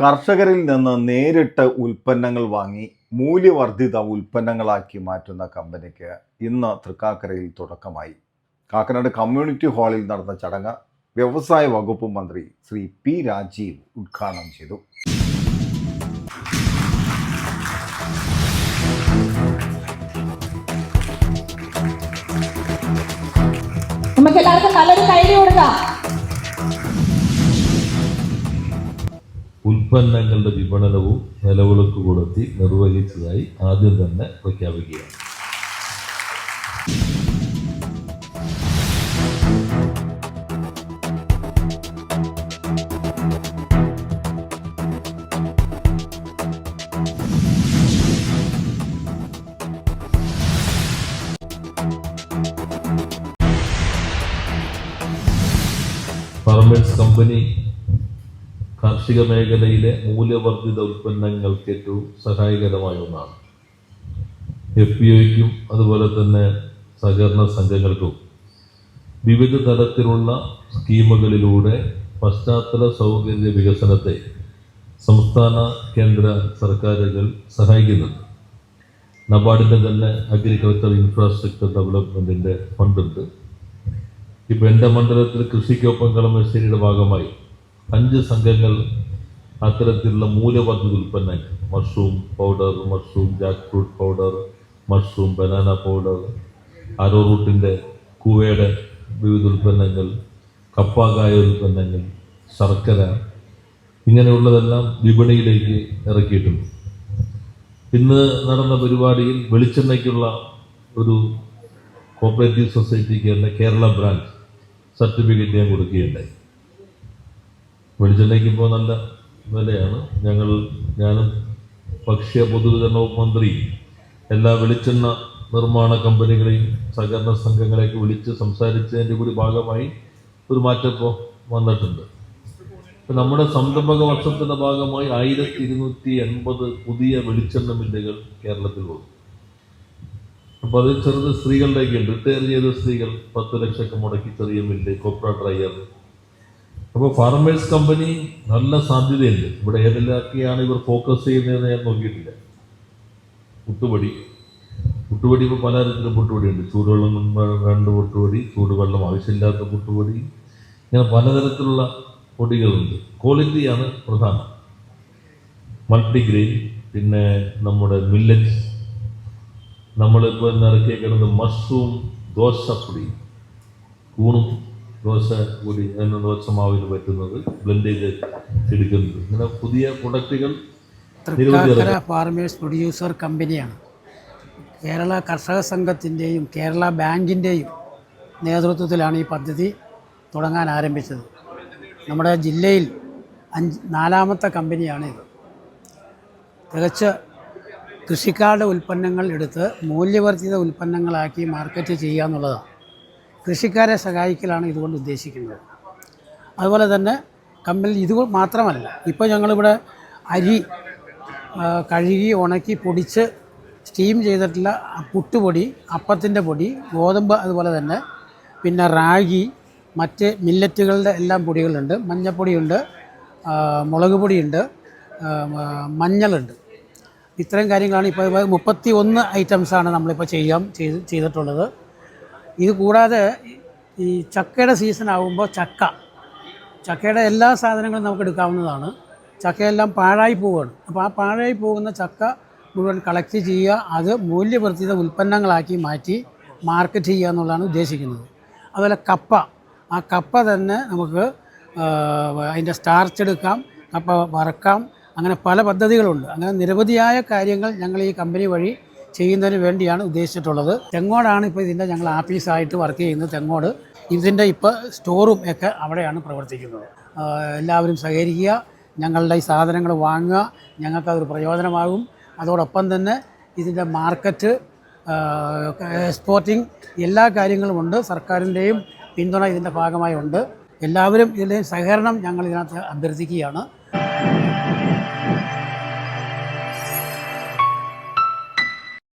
കർഷകരിൽ നിന്ന് നേരിട്ട് ഉൽപ്പന്നങ്ങൾ വാങ്ങി മൂല്യവർദ്ധിത ഉൽപ്പന്നങ്ങളാക്കി മാറ്റുന്ന കമ്പനിക്ക് ഇന്ന് തൃക്കാക്കരയിൽ തുടക്കമായി. കാക്കനാട് കമ്മ്യൂണിറ്റി ഹാളിൽ നടന്ന ചടങ്ങ് വ്യവസായ വകുപ്പ് മന്ത്രി ശ്രീ പി രാജീവ് ഉദ്ഘാടനം ചെയ്തു. നമുക്ക് എല്ലാവർക്കും നല്ലൊരു കൈ കൊടുക്കാം. ഉൽപ്പന്നങ്ങളുടെ വിപണനവും നിലവിളക്ക് കൊടുത്തി നിർവഹിച്ചതായി ആദ്യം തന്നെ പ്രഖ്യാപിക്കുകയാണ്. ഫാർമേഴ്സ് കമ്പനി കാർഷിക മേഖലയിലെ മൂല്യവർദ്ധിത ഉൽപ്പന്നങ്ങൾക്ക് ഏറ്റവും സഹായകരമായ ഒന്നാണ്. എഫ് പി ഒയ്ക്കും അതുപോലെ തന്നെ സഹകരണ സംഘങ്ങൾക്കും വിവിധ തരത്തിലുള്ള സ്കീമുകളിലൂടെ പശ്ചാത്തല സൗകര്യ വികസനത്തെ സംസ്ഥാന കേന്ദ്ര സർക്കാരുകൾ സഹായിക്കുന്നുണ്ട്. നബാർഡിന്റെ തന്നെ അഗ്രികൾച്ചർ ഇൻഫ്രാസ്ട്രക്ചർ ഡെവലപ്മെന്റിന്റെ ഫണ്ടുണ്ട്. ഇപ്പം എന്റെ മണ്ഡലത്തിൽ കൃഷിക്കൊപ്പം കളമശ്ശേരിയുടെ ഭാഗമായി അഞ്ച് സംഘങ്ങൾ അത്തരത്തിലുള്ള മൂലപദ്ധതി ഉൽപ്പന്നങ്ങൾ mushroom powder mushroom jackfruit powder mushroom banana powder ആരോ റൂട്ടിന്റെ കൂവയുടെ വിവിധ ഉൽപ്പന്നങ്ങൾ കപ്പാകായ ഉൽപ്പന്നങ്ങൾ ശർക്കര ഇങ്ങനെയുള്ളതെല്ലാം വിപണിയിലേക്ക് ഇറക്കിയിട്ടുണ്ട്. ഇന്ന് നടന്ന പരിപാടിയിൽ വെളിച്ചെണ്ണയ്ക്കുള്ള ഒരു കോപ്പറേറ്റീവ് സൊസൈറ്റിക്ക് തന്നെ കേരള ബ്രാഞ്ച് സർട്ടിഫിക്കറ്റ് ഞാൻ കൊടുക്കുകയുണ്ടായി. വെളിച്ചെണ്ണയ്ക്ക് ഇപ്പോൾ നല്ല വിലയാണ്. ഞങ്ങൾ ഞാനും ഭക്ഷ്യ പൊതുവിതരണ മന്ത്രി എല്ലാ വെളിച്ചെണ്ണ നിർമ്മാണ കമ്പനികളെയും സഹകരണ സംഘങ്ങളെയൊക്കെ വിളിച്ച് സംസാരിച്ചതിന്റെ കൂടി ഭാഗമായി ഒരു മാറ്റം ഇപ്പോൾ വന്നിട്ടുണ്ട്. ഇപ്പം നമ്മുടെ സംരംഭക വർഷത്തിന്റെ ഭാഗമായി ആയിരത്തി ഇരുന്നൂറ്റി എൺപത് പുതിയ വെളിച്ചെണ്ണ മില്ലുകൾ കേരളത്തിൽ വന്നു. അപ്പോൾ അത് ചെറുത് സ്ത്രീകളുടെയൊക്കെ ഉണ്ട് റിട്ടയർ ചെയ്ത സ്ത്രീകൾ പത്ത് ലക്ഷമൊക്കെ മുടക്കി ചെറിയ മില്ല് കൊപ്ര ഡ്രയർ അപ്പോൾ ഫാർമേഴ്സ് കമ്പനി നല്ല സാധ്യതയുണ്ട്. ഇവിടെ ഏതെല്ലാമൊക്കെയാണ് ഇവർ ഫോക്കസ് ചെയ്യുന്നതെന്ന് ഞാൻ നോക്കിയിട്ടില്ല. പുട്ടുപൊടി. പുട്ടുപൊടി ഇപ്പോൾ പലതരത്തിലും പുട്ടുപൊടിയുണ്ട്. ചൂടുവെള്ളം കൊണ്ട് പുട്ടുപൊടി ചൂടുവെള്ളം ആവശ്യമില്ലാത്ത പുട്ടുപൊടി. ഇങ്ങനെ പലതരത്തിലുള്ള പൊടികളുണ്ട്. ക്വാളിറ്റിയാണ് പ്രധാനം. മൾട്ടിഗ്രെയിൻ പിന്നെ നമ്മുടെ മില്ലറ്റ് നമ്മളിപ്പോൾ ഇന്ന് ഇറക്കിയേക്കുന്നത് മഷ്റൂം ദോശപ്പൊടി കൂണും ദോശ കൂടി അതിന് ദോശ മാവിന് പറ്റുന്നത് ബ്ലെൻഡ് ചെയ്ത് എടുക്കുന്നത്. ഇങ്ങനെ പുതിയ പ്രൊഡക്റ്റുകൾ തൃക്കാക്കര ഫാർമേഴ്സ് പ്രൊഡ്യൂസർ കമ്പനിയാണ് കേരള കർഷക സംഘത്തിന്റെയും കേരള ബാങ്കിന്റെയും നേതൃത്വത്തിലാണ് ഈ പദ്ധതി തുടങ്ങാൻ ആരംഭിച്ചത്. നമ്മുടെ ജില്ലയിൽ അഞ്ച് നാലാമത്തെ കമ്പനിയാണ് ഇത്. തികച്ച് കൃഷിക്കാരുടെ ഉൽപ്പന്നങ്ങൾ എടുത്ത് മൂല്യവർദ്ധിത ഉൽപ്പന്നങ്ങളാക്കി മാർക്കറ്റ് ചെയ്യുക എന്നുള്ളതാണ്. കൃഷിക്കാരെ സഹായിക്കലാണ് ഇതുകൊണ്ട് ഉദ്ദേശിക്കുന്നത്. അതുപോലെ തന്നെ കമ്പനി ഇത് മാത്രമല്ല ഇപ്പോൾ ഞങ്ങളിവിടെ അരി കഴുകി ഉണക്കി പൊടിച്ച് സ്റ്റീം ചെയ്തിട്ടുള്ള പുട്ടുപൊടി അപ്പത്തിന്റെ പൊടി ഗോതമ്പ് അതുപോലെ തന്നെ പിന്നെ റാഗി മറ്റ് മില്ലറ്റുകളുടെ എല്ലാം പൊടികളുണ്ട് മഞ്ഞപ്പൊടിയുണ്ട് മുളക് പൊടിയുണ്ട് മഞ്ഞളുണ്ട്. ഇത്രയും കാര്യങ്ങളാണ് ഇപ്പോൾ മുപ്പത്തി ഒന്ന് ഐറ്റംസാണ് നമ്മളിപ്പോൾ ചെയ്യാം ചെയ്ത് ചെയ്തിട്ടുള്ളത്. ഇത് കൂടാതെ ഈ ചക്കയുടെ സീസൺ ആകുമ്പോൾ ചക്ക. ചക്കയുടെ എല്ലാ സാധനങ്ങളും നമുക്ക് എടുക്കാവുന്നതാണ്. ചക്കയെല്ലാം പാഴായി പോവുകയാണ്. അപ്പോൾ ആ പാഴായി പോകുന്ന ചക്ക മുഴുവൻ കളക്ട് ചെയ്യുക അത് മൂല്യവർദ്ധിത ഉൽപ്പന്നങ്ങളാക്കി മാറ്റി മാർക്കറ്റ് ചെയ്യുക എന്നുള്ളതാണ് ഉദ്ദേശിക്കുന്നത്. അതുപോലെ കപ്പ. ആ കപ്പ തന്നെ നമുക്ക് അതിന്റെ സ്റ്റാർച്ച് എടുക്കാം കപ്പ വറക്കാം അങ്ങനെ പല പദ്ധതികളുണ്ട്. അങ്ങനെ നിരവധിയായ കാര്യങ്ങൾ ഞങ്ങൾ ഈ കമ്പനി വഴി ചെയ്യുന്നതിന് വേണ്ടിയാണ് ഉദ്ദേശിച്ചിട്ടുള്ളത്. തെങ്ങോടാണ് ഇപ്പോൾ ഇതിന്റെ ഞങ്ങൾ ആഫീസായിട്ട് വർക്ക് ചെയ്യുന്നത്. തെങ്ങോട് ഇതിന്റെ ഇപ്പോൾ സ്റ്റോറും ഒക്കെ അവിടെയാണ് പ്രവർത്തിക്കുന്നത്. എല്ലാവരും സഹകരിക്കുക ഞങ്ങളുടെ ഈ സാധനങ്ങൾ വാങ്ങുക ഞങ്ങൾക്കതൊരു പ്രയോജനമാകും. അതോടൊപ്പം തന്നെ ഇതിന്റെ മാർക്കറ്റ് എക്സ്പോർട്ടിങ് എല്ലാ കാര്യങ്ങളുമുണ്ട് സർക്കാരിന്റെയും പിന്തുണ ഇതിന്റെ ഭാഗമായി ഉണ്ട്. എല്ലാവരും ഇതിന്റെയും സഹകരണം ഞങ്ങൾ ഇതിനകത്ത് അഭ്യർത്ഥിക്കുകയാണ്.